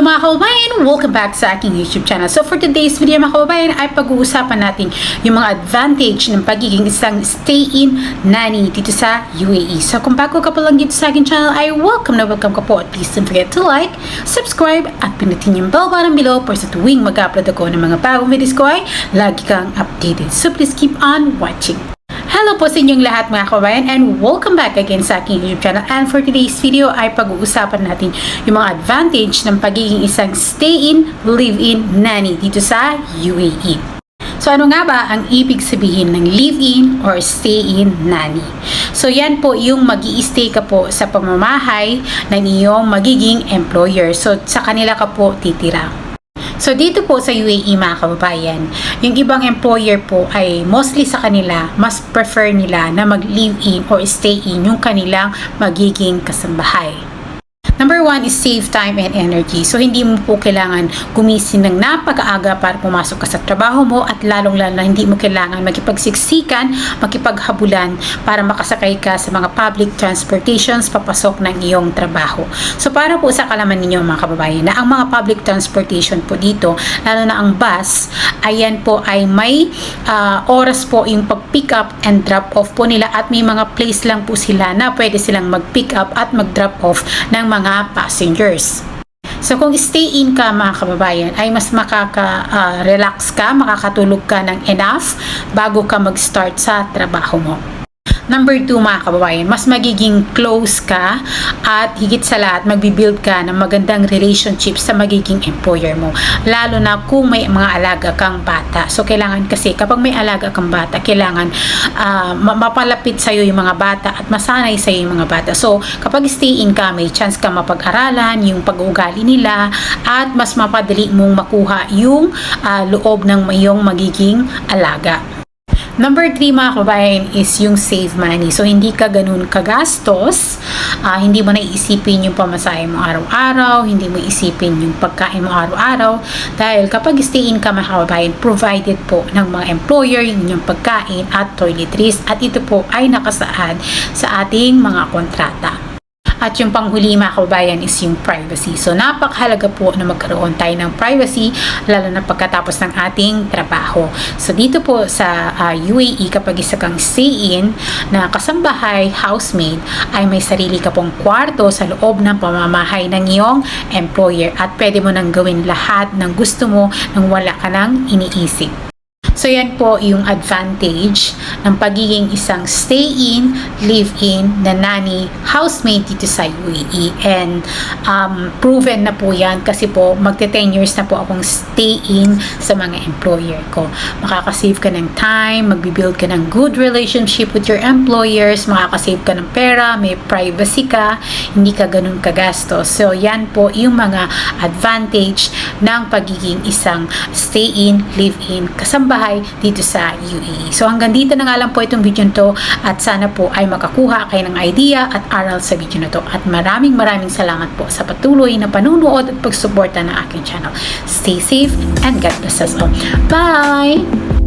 Hello mga kababayan! Welcome back sa aking YouTube channel. So for today's video mga kababayan ay pag-uusapan natin yung mga advantage ng pagiging isang stay-in nanny dito sa UAE. So kung bago ka pa lang dito sa aking channel ay welcome na welcome ka po. At please don't forget to like, subscribe at pinutin yung bell button below para sa tuwing mag-upload ako ng mga bagong videos ko ay lagi kang updated. So please keep on watching. Hello po sa inyong lahat mga kabayan and welcome back again sa aking YouTube channel. And for today's video ay pag-uusapan natin yung mga advantage ng pagiging isang stay-in, live-in nanny dito sa UAE. So ano nga ba ang ibig sabihin ng live-in or stay-in nanny? So yan po yung mag stay ka po sa pamamahay ng iyong magiging employer. So sa kanila ka po titira. So dito po sa UAE mga kababayan, yung ibang employer po ay mostly sa kanila, mas prefer nila na mag-live-in or stay-in yung kanilang magiging kasambahay. Number one is save time and energy. So, hindi mo po kailangan gumising ng napaka-aga para pumasok ka sa trabaho mo at lalong-lalo hindi mo kailangan makipagsiksikan, makipaghabulan para makasakay ka sa mga public transportations papasok ng iyong trabaho. So, para po sa kalaman ninyo mga kababayan na ang mga public transportation po dito, lalo na ang bus, ayan po ay may ah, oras po yung pag-pick up and drop off po nila at may mga place lang po sila na pwede silang mag-pick up at mag-drop off ng mga passengers. So kung stay-in ka mga kababayan ay mas makaka-relax ka, makakatulog ka ng enough bago ka mag-start sa trabaho mo. Number two mga kababayan, mas magiging close ka at higit sa lahat magbibuild ka ng magandang relationship sa magiging employer mo. Lalo na kung may mga alaga kang bata. So kailangan kasi kapag may alaga kang bata, kailangan ma- mapalapit sa'yo yung mga bata at masanay sa'yo yung mga bata. So kapag stay in ka, may chance ka mapag-aralan yung pag-uugali nila at mas mapadali mong makuha yung ah, loob ng iyong magiging alaga. Number three mga kabayan is yung save money. So, hindi ka ganun kagastos. Ah, hindi mo na iisipin yung pamasahe mo araw-araw. Hindi mo isipin yung pagkain mo araw-araw. Dahil kapag stay in ka mga kabayan, provided po ng mga employer yung inyong pagkain at toiletries. At ito po ay nakasaad sa ating mga kontrata. At yung panghuli mga kababayan is yung privacy. So napakahalaga po na magkaroon tayo ng privacy lalo na pagkatapos ng ating trabaho. So dito po sa ah, UAE kapag isa kang stay-in na kasambahay, housemaid, ay may sarili ka pong kwarto sa loob ng pamamahay ng iyong employer at pwede mo nang gawin lahat ng gusto mo nang wala ka nang iniisip. So yan po yung advantage ng pagiging isang stay-in, live-in na nanny, housemate dito sa UAE. And um, proven na po yan kasi po magte 10 years na po akong stay-in sa mga employer ko. Makakasave ka ng time, magbibuild ka ng good relationship with your employers, makakasave ka ng pera, may privacy ka, hindi ka ganun kagastos. So yan po yung mga advantage ng pagiging isang stay-in, live-in, kasambahay dito sa UAE. So hanggang dito na nga lang po itong video to at sana po ay makakuha kayo ng idea at aral sa video na to. At maraming maraming salamat po sa patuloy na panunood at pagsuporta ng aking channel. Stay safe and God bless us all. Bye!